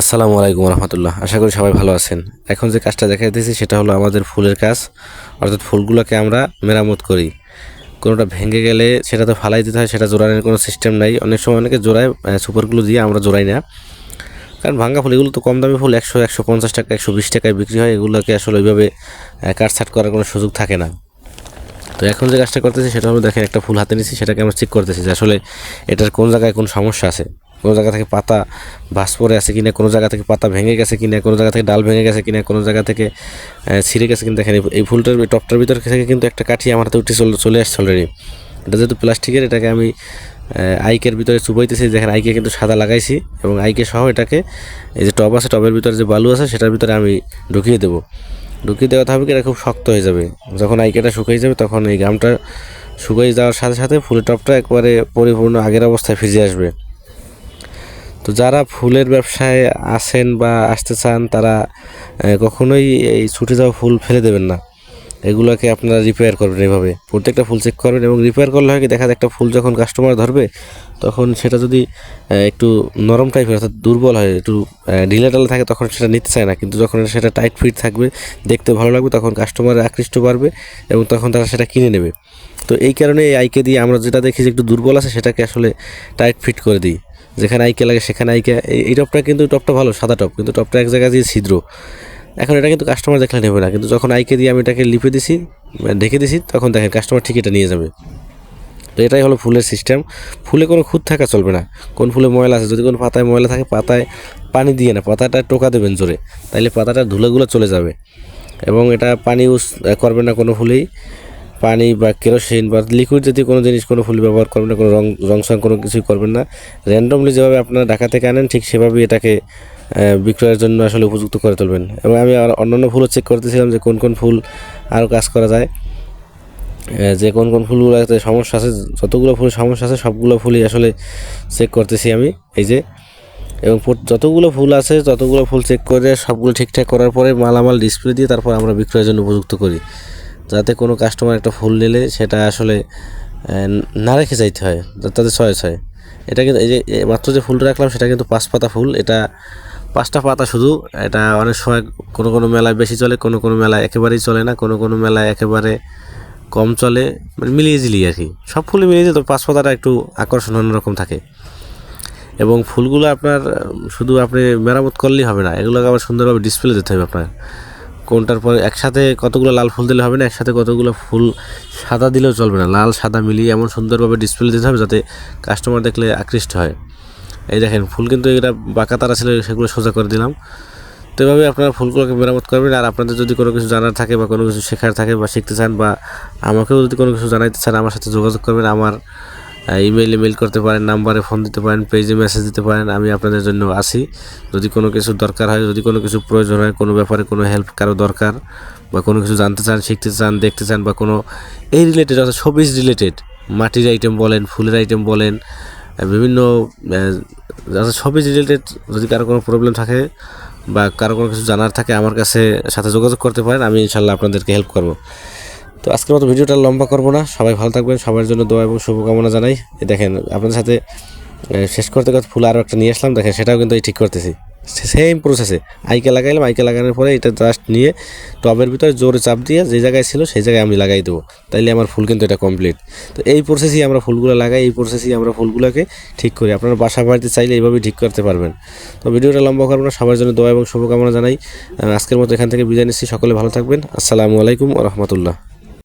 আসসালামু আলাইকুম রহমতুল্লাহ। আশা করি সবাই ভালো আছেন। এখন যে কাজটা দেখা দিতেছি সেটা হলো আমাদের ফুলের কাজ। অর্থাৎ ফুলগুলোকে আমরা মেরামত করি। কোনোটা ভেঙে গেলে সেটা তো ফালাই দিতে হয়, সেটা জোড়ানোর কোনো সিস্টেম নাই। অনেক সময় অনেকে জোড়ায় সুপারগুলো দিয়ে আমরা জোড়াই না। কারণ ভাঙ্গা ফুল, এগুলো তো কম দামি ফুল, একশো একশো পঞ্চাশ টাকা, একশো বিশ টাকায় বিক্রি হয়। এগুলোকে আসলে ওইভাবে কাটছাট করার কোনো সুযোগ থাকে না। তো এখন যে কাজটা করতেছি, সেটা হলো দেখেন, একটা ফুল হাতে নিচ্ছি সেটাকে আমরা চেক করতেছি যে আসলে এটার কোন জায়গায় কোন সমস্যা আছে। কোনো জায়গা থেকে পাতা ভাস পড়ে আছে কিনা, কোনো জায়গা থেকে পাতা ভেঙে গেছে কিনা, কোনো জায়গা থেকে ডাল ভেঙে গেছে কিনা, কোনো জায়গা থেকে ছিঁড়ে গেছে কিনা দেখেন, এই- ফুলটার টপটার ভিতর থেকে কিন্তু একটা কাঠি আমার হাতে উঠে চলে চলে আসছে অলরেডি এটা যেহেতু প্লাস্টিকের, এটাকে আমি আইকের ভিতরে চুবাইতেছি, দেখেন আইকে কিন্তু সাদা লাগাইছি এবং আইকে সহ এটাকে, এই যে টব আছে, টবের ভিতরে যে বালু আছে, সেটার ভিতরে আমি ঢুকিয়ে দেবো। ঢুকিয়ে দেওয়া হবে এটা খুব শক্ত হয়ে যাবে। যখন আইকেটা শুকিয়ে যাবে, তখন এই গামটা শুকিয়ে যাওয়ার সাথে সাথে ফুলের টপটা একবারে পরিপূর্ণ আগের অবস্থায় ফিরে আসবে। তো যারা ফুলের ব্যবসায় আসেন বা আসতে চান, তারা কখনোই এই ছুটে যাওয়া ফুল ফেলে দেবেন না। এগুলোকে আপনারা রিপেয়ার করবেন এইভাবে প্রত্যেকটা ফুল চেক করবেন এবং রিপেয়ার করলে হয় কি, দেখা যায় একটা ফুল যখন কাস্টমার ধরবে, তখন সেটা যদি একটু নরম টাইপের অর্থাৎ দুর্বল হয়, একটু ঢিলে টালে থাকে, তখন সেটা নিতে চায় না। কিন্তু যখন সেটা টাইট ফিট থাকবে, দেখতে ভালো লাগবে, তখন কাস্টমার আকৃষ্ট বাড়বে এবং তখন তারা সেটা কিনে নেবে। তো এই কারণে এই আইকে দিয়ে আমরা যেটা দেখি যে একটু দুর্বল আছে, সেটাকে আসলে টাইট ফিট করে দিই। যেখানে আইকে লাগে, সেখানে আইকে। এই- টপটা কিন্তু, টপটা ভালো, সাদা টপ, কিন্তু টপটা এক জায়গায় দিয়ে ছিদ্র। এখন এটা কিন্তু কাস্টমার দেখলে নেবে না, কিন্তু যখন আইকে দিয়ে আমি এটাকে লিপে দিছি মানে ঢেকে দিছি, তখন দেখেন কাস্টমার ঠিক এটা নিয়ে যাবে। তো এটাই হলো ফুলের সিস্টেম ফুলে কোনো খুঁত থাকা চলবে না। কোন ফুলে ময়লা আছে? যদি কোনো পাতায় ময়লা থাকে, পাতায় পানি দিয়ে না, পাতাটা টোকা দেবেন জোরে, তাইলে পাতাটা ধুলোগুলো চলে যাবে। এবং এটা পানি ইউজ করবে না কোনো ফুলেই। পানি বা কেরোসিন বা লিকুইড যদি কোনো জিনিস, কোনো ফুল ব্যবহার করবেন না, কোনো রং রং সং কোনো কিছুই করবেন না। র্যান্ডমলি যেভাবে আপনারা ঢাকা থেকে আনেন, ঠিক সেভাবেই এটাকে বিক্রয়ের জন্য আসলে উপযুক্ত করে তুলবেন। এবং আমি আর অন্যান্য ফুলও চেক করতেছিলাম যে কোন কোন ফুল আরও কাজ করা যায়। যে কোন কোন ফুলগুলোতে সমস্যা আছে, যতগুলো ফুল সমস্যা আছে, সবগুলো ফুলই আসলে চেক করতেছি আমি, এই যে। এবং যতগুলো ফুল আছে ততগুলো ফুল চেক করে সবগুলো ঠিকঠাক করার পরে মালামাল ডিসপ্লে দিয়ে তারপর আমরা বিক্রয়ের জন্য উপযুক্ত করি। যাতে কোনো কাস্টমার একটা ফুল নিলে সেটা আসলে না রেখে যাইতে হয়। তাদের চয়েস হয়। এটা কিন্তু এই যে মাত্র যে ফুলটা রাখলাম সেটা কিন্তু পাঁচ পাতা ফুল। এটা পাঁচটা পাতা শুধু। এটা অনেক সময় কোনো কোনো মেলায় বেশি চলে, কোনো কোনো মেলায় একেবারেই চলে না, কোনো কোনো মেলায় একেবারে কম চলে। মানে মিলিয়ে ঝিলিয়ে আর কি। সব ফুলে মিলিয়ে যেত পাঁচ পাতাটা একটু আকর্ষণ অন্যরকম থাকে। এবং ফুলগুলো আপনার, শুধু আপনি মেরামত করলেই হবে না। এগুলোকে আবার সুন্দরভাবে ডিসপ্লে দিতে হবে আপনার। কোনটার পরে একসাথে কতগুলো লাল ফুল দিলে হবে না, একসাথে কতগুলো ফুল সাদা দিলেও চলবে না। লাল, সাদা মিলিয়ে এমন সুন্দরভাবে ডিসপ্লে দিতে হবে যাতে কাস্টমার দেখলে আকৃষ্ট হয়। এই দেখেন, ফুল কিন্তু এটা বাঁকা তারা ছিল, সেগুলো সোজা করে দিলাম। তো এভাবে আপনারা ফুলগুলোকে মেরামত করবেন। আর আপনাদের যদি কোনো কিছু জানার থাকে বা কোনো কিছু শেখার থাকে বা শিখতে চান বা আমাকেও যদি কোনো কিছু জানাইতে চান, আমার সাথে যোগাযোগ করবেন। আমার ইমেইলে মেল করতে পারেন নাম্বারে ফোন দিতে পারেন পেজে মেসেজ দিতে পারেন, আমি আপনাদের জন্য আসি। যদি কোনো কিছু দরকার হয়, যদি কোনো কিছু প্রয়োজন হয়, কোনো ব্যাপারে কোনো হেল্প কারও দরকার বা কোনো কিছু জানতে চান, শিখতে চান, দেখতে চান বা কোনো এই রিলেটেড অর্থাৎ সবিজ রিলেটেড মাটির আইটেম বলেন, ফুলের আইটেম বলেন বিভিন্ন অর্থাৎ সবিজ রিলেটেড যদি কারও কোনো প্রবলেম থাকে বা কারও কোনো কিছু জানার থাকে, আমার কাছে সাথে যোগাযোগ করতে পারেন, আমি ইনশাল্লাহ আপনাদেরকে হেল্প করব। তো আজকের মতো ভিডিওটা লম্বা করব না। সবাই ভালো থাকবেন, সবার জন্য দোয়া এবং শুভকামনা জানাই। দেখেন, আপনাদের সাথে শেষ করতে করতে ফুল আরও একটা নিয়ে আসলাম। দেখেন, সেটাও কিন্তু ঠিক করতেছি। সেম প্রসেসে আইকে লাগাইলাম আইকে লাগানোর পরে এটা জাস্ট নিয়ে টবের ভিতরে জোরে চাপ দিয়ে যে জায়গায় ছিল সেই জায়গায় আমি লাগাই দেবো। তাইলে আমার ফুল কিন্তু এটা কমপ্লিট তো এই প্রসেসেই আমরা ফুলগুলো লাগাই, এই প্রসেসেই আমরা ফুলগুলোকে ঠিক করি। আপনারা বাসা বাড়িতে চাইলে এইভাবেই ঠিক করতে পারবেন। তো ভিডিওটা লম্বা করব না, সবার জন্য দোয়া এবং শুভকামনা জানাই। আজকের মতো এখান থেকে বিদায় নিচ্ছি। সকলে ভালো থাকবেন। আসসালামু আলাইকুম রহমতুল্লাহ।